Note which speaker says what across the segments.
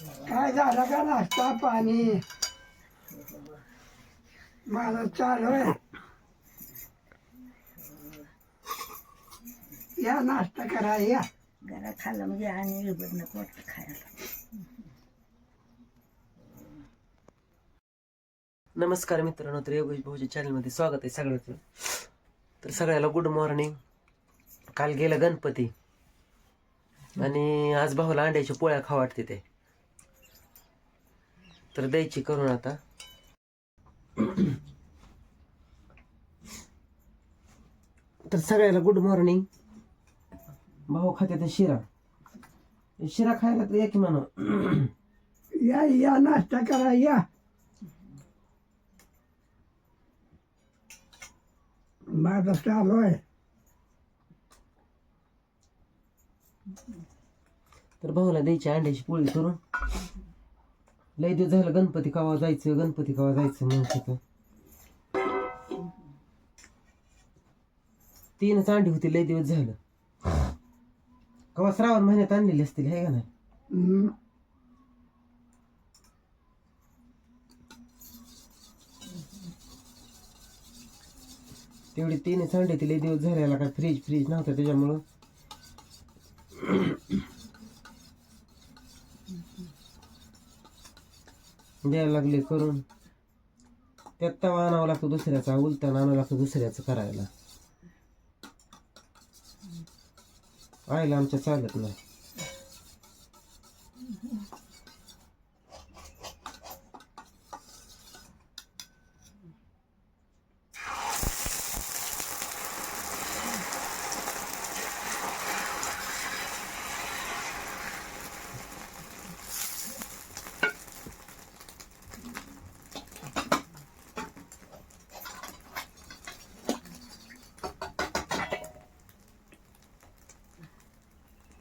Speaker 1: काय झालं का नाश्ता पाणी? मला चालू आहे. या नाश्ता करा या.
Speaker 2: घरात खाल्लं म्हणजे आणि इळबट नको वाटतं खायला.
Speaker 3: नमस्कार मित्रांनो तर योगेश भाऊच्या चॅनलमध्ये स्वागत आहे सगळ्याचं. तर सगळ्याला गुड मॉर्निंग काल गेलं गणपती. आणि आज भाऊला अंड्याच्या पोळ्या खा वाटते ते. तर द्यायची करून आता. तर सगळ्याला गुड मॉर्निंग भाऊ खाते ते शिरा. शिरा खायला तर एक म्हणून
Speaker 1: या या नाश्ता करा या. माझं चालू आहे
Speaker 3: तर भाऊला द्यायची अंड्याची पोळी करून. लय दिवस झालं गणपती कावा जायचं गणपती कावा जायचं मग तिथं तीनच अंडी होती लय दिवस झालं. कवा श्रावण महिन्यात आणलेली असतील हे का नाही. तेवढी तीनच अंडी ती लय दिवस झाल्याला काय फ्रीज फ्रीज नव्हतं त्याच्यामुळं. द्यायला लागले करून. त्यात तवा आणावं लागतो दुसऱ्याचा उलटा आणावं लागतो दुसऱ्याचं करायला. आईला आमच्या चालत नाही.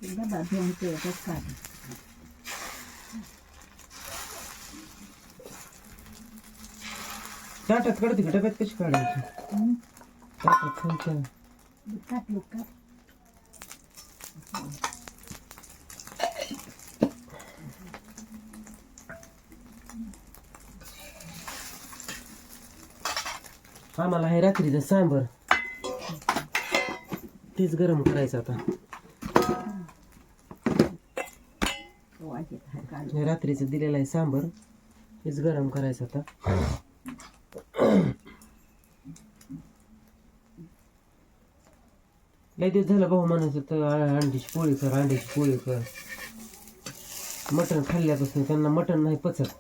Speaker 2: डबा घेऊन तेवढंच काढ
Speaker 3: ताटात काढते का डब्यात कशी काढायची ताटात खायचं
Speaker 2: काट लोक काट
Speaker 3: आम्हाला आहे रात्रीचं सांबर. तेच गरम करायचं आता
Speaker 2: वाटेत हाय काढ
Speaker 3: हे रात्रीचं दिलेलं आहे सांबर. हेच गरम करायचं आता. लय दिवस झालं भाऊ म्हणायचं तर अंडीची पोळी कर अंडीची पोळी कर. मटण खाल्ल्यापासून त्यांना मटण नाही पचत.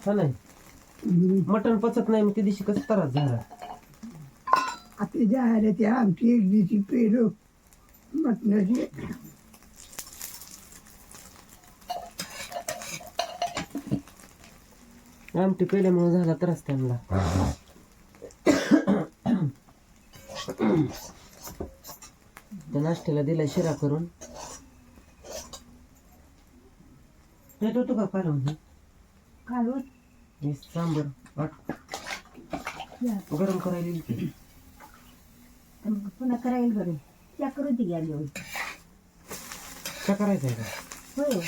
Speaker 3: हा नाही. मटण पचत नाही मग त्या दिवशी कसं त्रास झाला?
Speaker 1: आता जे आहे ते आमची एक दिवशी पेरू मटणाची
Speaker 3: आमटी पेल्यामुळे झाला त्रास त्यांना त्या नाश्त्याला दिला शिरा करून पेट होतो का हे?
Speaker 2: काढून
Speaker 3: सांबर वाट. गरम करायला येईल
Speaker 2: मग पुन्हा करायला बरं. त्या करून ती घ्यायला होईल
Speaker 3: का करायचं आहे का?
Speaker 2: होय.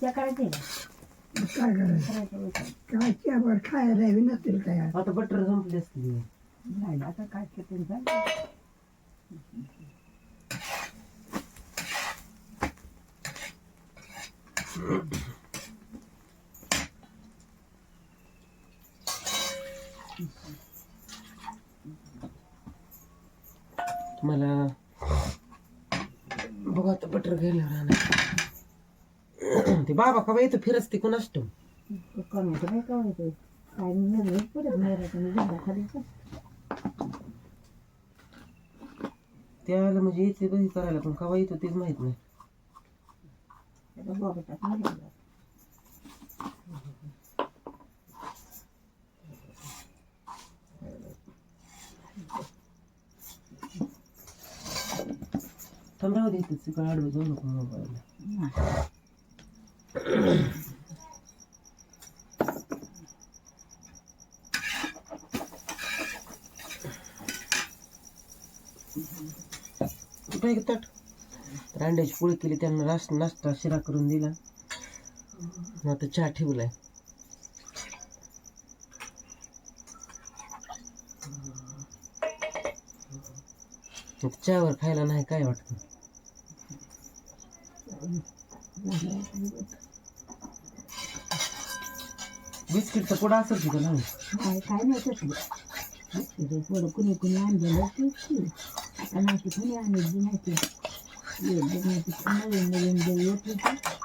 Speaker 2: त्या करायचं का
Speaker 1: काय करायचं?
Speaker 2: करायचं?
Speaker 1: काय त्यावर खायला बी नसेल काय?
Speaker 3: आता बटर संपली असते
Speaker 2: नाही आता काय करते
Speaker 3: मला बघा आता बटर घ्यायला ते बाबा का येतं फिरस ते कोण असतो
Speaker 2: कमी
Speaker 3: त्याला म्हणजे येते कधी करायला पण कवा येतो तेच माहीत नाही
Speaker 2: त्याला बघतात नाही गेलं.
Speaker 3: थांब राहू दे इथंच इकडं आडवं जाऊ नको
Speaker 2: मोबाईलला
Speaker 3: कुठं एक ताट? रांड्याची अंड्याची पोळी केली त्यांना रास नाश्ता शिरा करून दिला. आणि आता चहा ठेवलाय. आता चहावर खायला नाही काय वाटत? बिस्किटचा पुडा असेल तिथं नाही.
Speaker 2: काय काय नाही कुणी कुणी आणलेलं तेच की आता नाही कुणी आणली नाही नवीन नवीन जे येत होते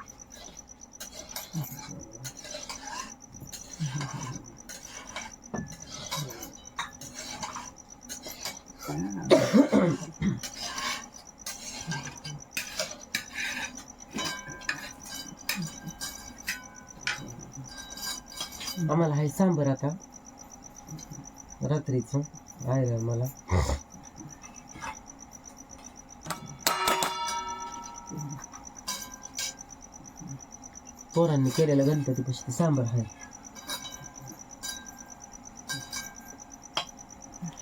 Speaker 3: आहे सांबर आता. रात्रीचं आहे मला. पोरांनी केलेलं गणपती पशी सांबर आहे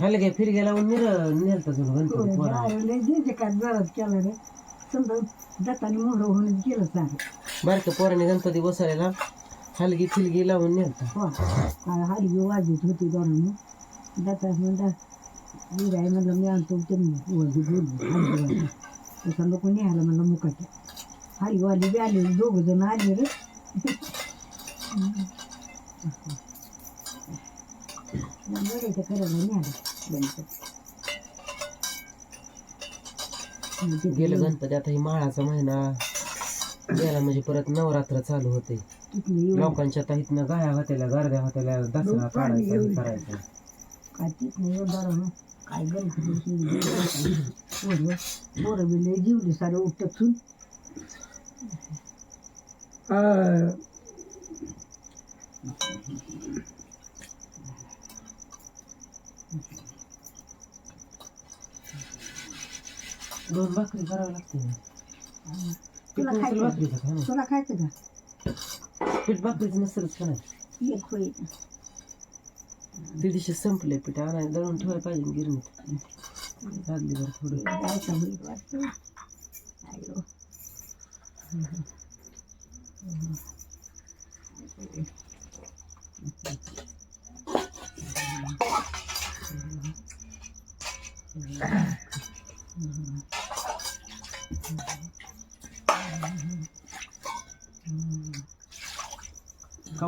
Speaker 3: हल्ले काय फिर गेला निर नेलता तुला गणपती पोरांनी.
Speaker 2: जे काय जोरात केलं रे. समजा जाताना मोहर होऊन गेलं सांग.
Speaker 3: बारक्या पोरांनी गणपती बसवलेला. हलगी फिलगी लावून नेलता.
Speaker 2: हो. हलगी वाजत होती दोन जाता म्हणता विराय म्हणलं मी आणतो त्यांनी वरती बोलली हलगी तसा लोक न्यायला म्हणलं मुकाच्या हलगीवाली बी आले दोघ जण आले रे. करायला न्यायला गणपती
Speaker 3: गेलं गणपती. आता ही माळाचा महिना. गेला म्हणजे परत नवरात्र चालू होते लोकांच्या इथनं गाया होत्याला गर्द्या होत्याला दसरा काढायचा करायचा.
Speaker 2: काय गणपती पोरं लय जीवली सारे उठत सून
Speaker 1: हा.
Speaker 3: दोन भाकरी करावं लागते
Speaker 2: खायचं. तुला खायचं का?
Speaker 3: पीठ नसेलच का नाही
Speaker 2: एक होईल
Speaker 3: ते दिवशी संपले पीठ आणायला दळून ठेवायला पाहिजे गिरणीत लागली बरं थोडं
Speaker 2: जायचं होईल वाटतं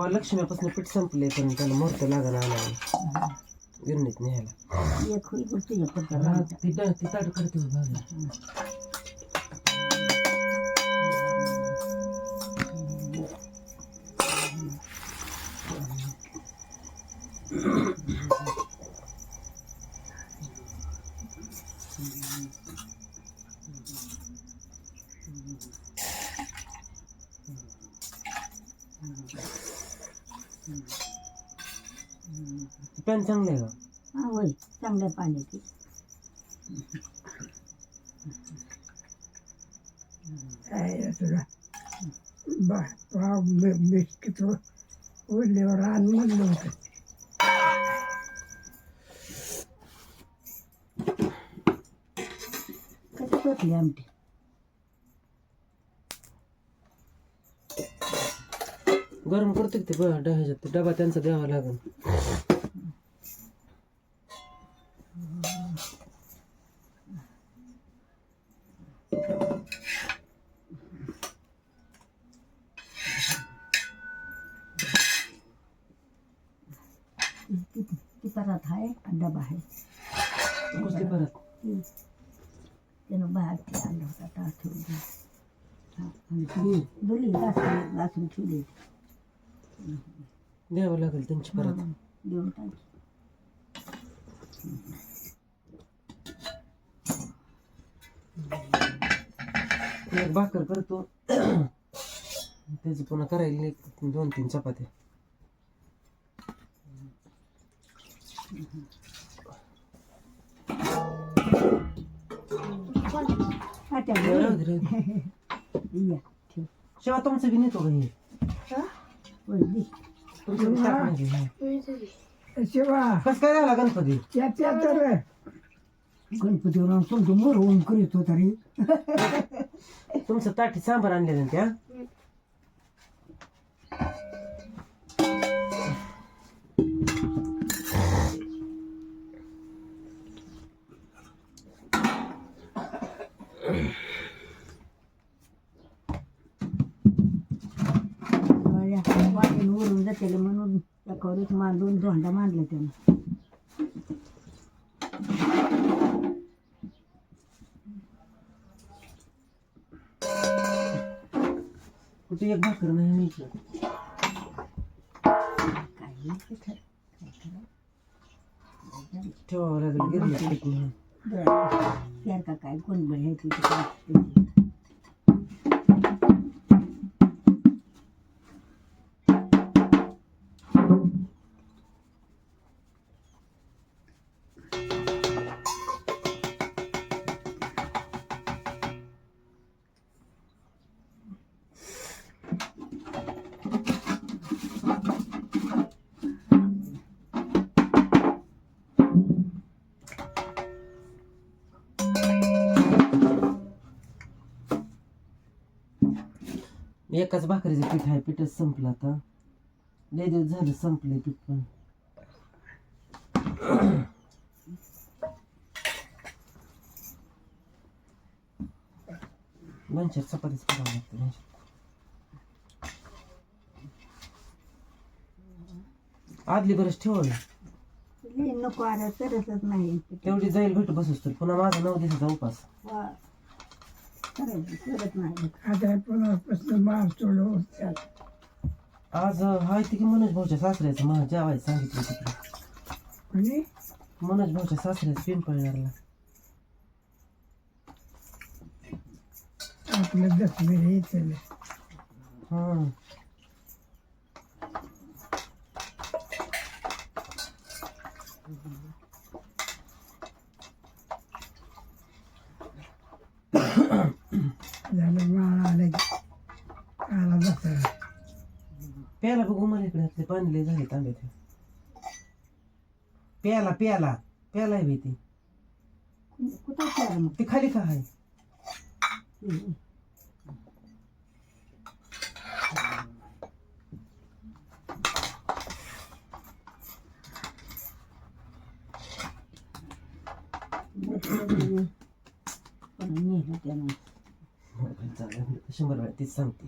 Speaker 3: कवा लक्ष्मीपासून पीठ संपले पण त्याला मुहूर्त लागला आणायला गिरणीत न्यायला.
Speaker 2: एक होईल
Speaker 3: करते हो भाजी. पॅन चांगले आहे का
Speaker 2: हा होय चांगल्या पाण्याची
Speaker 1: काय तुला बा बा बिस्किट उरल्यावर आण म्हणलं होतं
Speaker 2: कशी पेटली आमटी
Speaker 3: गरम करतो ते ब- ड- ह्याच्यात डबा त्यांचा द्यावा लागेल.
Speaker 2: ती परत आहे आणि डबा आहे.
Speaker 3: कुस्ती परत?
Speaker 2: त्यानं बाहेर ते आणलं होता ठेवून दिला. घासून ठेवली.
Speaker 3: द्यावं लागेल त्यांची परत.
Speaker 2: देऊन टाक.
Speaker 3: एक भाकर करतो. त्याची पुन्हा करायला एक दोन तीन चपात्या. शेवा तुमचं बी नेतो का हे? घे.
Speaker 1: शिवा
Speaker 3: कसं काय झाला गणपती?
Speaker 1: त्याच्या तर
Speaker 2: गणपतीवर तुमचं मरवून करीत होता रे.
Speaker 3: तुमचं ताटी सांबार आणले ना त्या
Speaker 2: वाटेन वरून जाते म्हणून त्याच्यावरच मांडून धोंडा मांडला त्यानं.
Speaker 3: कुठे एक भाकर नाही मी
Speaker 2: काय
Speaker 3: ठेवावं लागेल गिरणी पीठ म्हणून.
Speaker 2: सारखा काय कोण बघाय तिथे? काय
Speaker 3: एकाच भाकरीचं पीठ आहे पीठच संपलं आता. लय दिवस झालं संपलंय पीठ पण. लोणच्यात चपातीच करावं लागतं. आदली बरंच ठेवलं
Speaker 2: नको आला तरच नाही.
Speaker 3: तेवढी जाईल भेट बसूस तर पुन्हा माझा नऊ दिवसाचा उपास.
Speaker 2: करत नाही
Speaker 1: आता पुन्हापासून मार सोडव
Speaker 3: आज हाय ती की मनोज भाऊच्या सासऱ्याचं मला जेवायचं सांगितलं तिकडे
Speaker 1: आणि
Speaker 3: मनोज भाऊच्या सासऱ्याचं पिंपळणारला
Speaker 1: आपलं दसवे येते
Speaker 3: हं
Speaker 1: झालं माळ आलं की आला
Speaker 3: प्याला बघू मला इकडे आपले पाणी लय झाले तांब्यात. प्याला प्याला प्याला आहे ती.
Speaker 2: कुठं केलं मग?
Speaker 3: ती खाली का आहे
Speaker 2: पण नेलं त्यानं
Speaker 3: चालला शंभर वेळा तीच सांगते.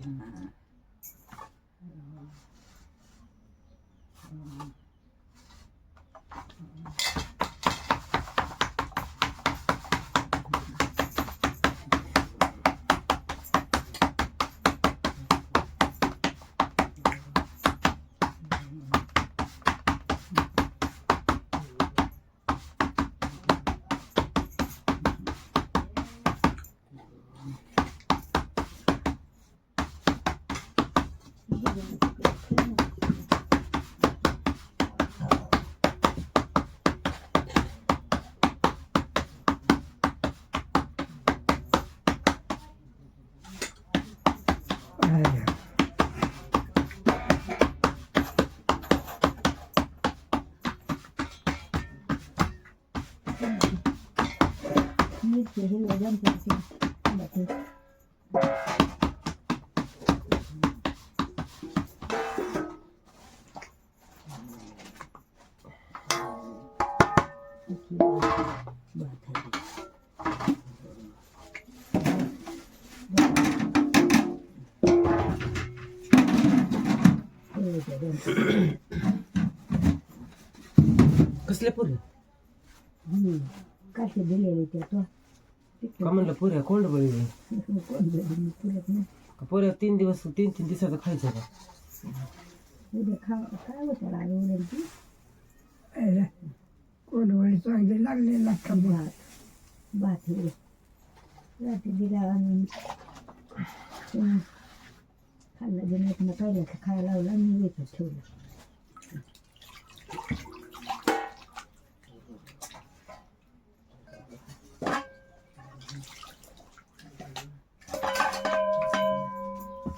Speaker 2: मीच हे वजन करते
Speaker 3: कसल्या पुऱ्या
Speaker 2: कसे दिलेले त्या तो
Speaker 3: का म्हणलं पुऱ्या कोंड बळी
Speaker 2: कोण दिले नाही
Speaker 3: पुऱ्या तीन दिवस तीन तीन दिवसाचं खायचं का?
Speaker 2: उद्या खा काय होतं राग उडेल ती.
Speaker 1: आहे. कोणवळी चांगली लागले लागता
Speaker 2: भात भात हे. रात्री दिला आणि पुन्हा खाल्ला गेला ना पहिल्या खायला लावला आणि वेचत ठेवलं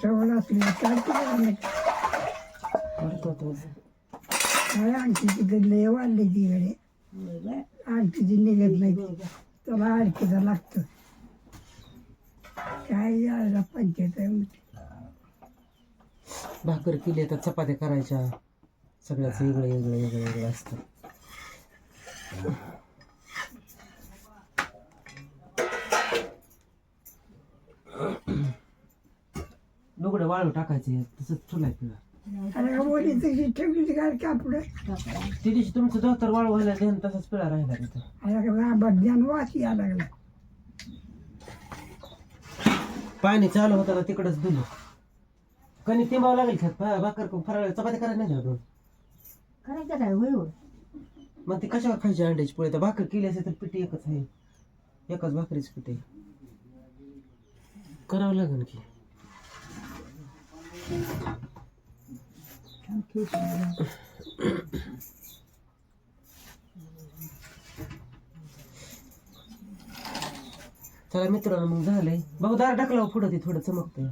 Speaker 1: सवड असली काय करायला
Speaker 3: करतो तो
Speaker 1: काय आणखी तिकडे लय वाढली तिकडे
Speaker 2: बरं.
Speaker 1: आणखी निघत नाही ती. त्याला आणखीदा लागतं काय यायला पंचायत आहे म्हणते.
Speaker 3: भाकर केली तर चपात्या करायच्या सगळ्याच वेगळं वेगळं वेगळं वेगळं असतं लुगडं वाळू टाकायचे तसंच ठुलाय पिळा
Speaker 1: अरे ओली तशी ठेवली काय कापड
Speaker 2: टाकायला.
Speaker 3: ते दिवशी तुमचं धोतर वाळू व्हायला ध्यान तसाच पिळा राहिला तिथं.
Speaker 1: अरे ज्ञान वास यायला लागला.
Speaker 3: पाणी चालू होतं तिकडच दिलं कणी तिंबावं लागेल खात भाकर फराळ चपात्या करायला नाही का दोन
Speaker 2: करायचं काय होय होय?
Speaker 3: मग ती कशावर खायची अंड्याची पोळी? तर भाकर केली असेल तर पिठी एकच आहे. एकच भाकरीच पिठी. करावं लागेल की. चला मित्रांनो मग झालंय. भाऊ दार टाकला पुढं ते थोडं चमकतंय.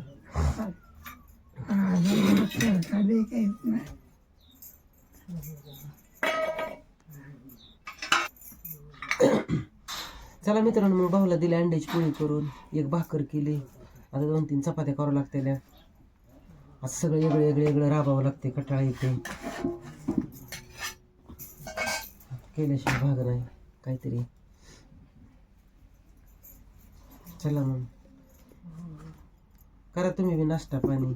Speaker 3: चला मित्रांनो मग भाऊला दिले अंड्याची पोळी करून. एक भाकर केली. आता दोन तीन चपात्या करावं लागतेल्या असं सगळं वेगळं वेगळं वेगळं राबावं लागते कटाळा येते केल्याशिवाय भाग नाही काहीतरी. चला मग. करा तुम्ही बी नाश्ता पाणी.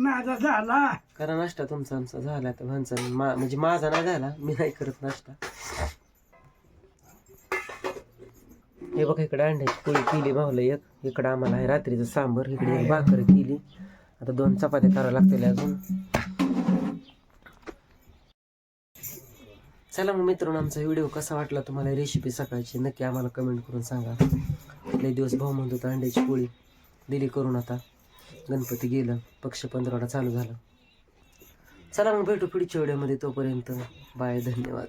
Speaker 1: माझा झाला.
Speaker 3: करा नाश्ता तुमचा आमचा झाला तर माणसा मा म्हणजे माझा नाही झाला मी नाही करत नाश्ता. हे बघा इकडे अंड्याची पोळी केली भावलं एक. इकडं आम्हाला आहे रात्रीचं सांबर इकडे एक भाकर केली. आता दोन चपात्या करावं लागतील अजून. चला मग मित्रांनो आमचा व्हिडिओ कसा वाटला तुम्हाला? रेसिपी सकाळची नक्की आम्हाला कमेंट करून सांगा. लय दिवस भाऊ म्हणत होता अंड्याची पोळी दिली करून आता. गणपती गेलं पक्ष पंधरवडा चालू झाला. चला मग भेटू पुढच्या व्हिडिओमध्ये तोपर्यंत. बाय धन्यवाद.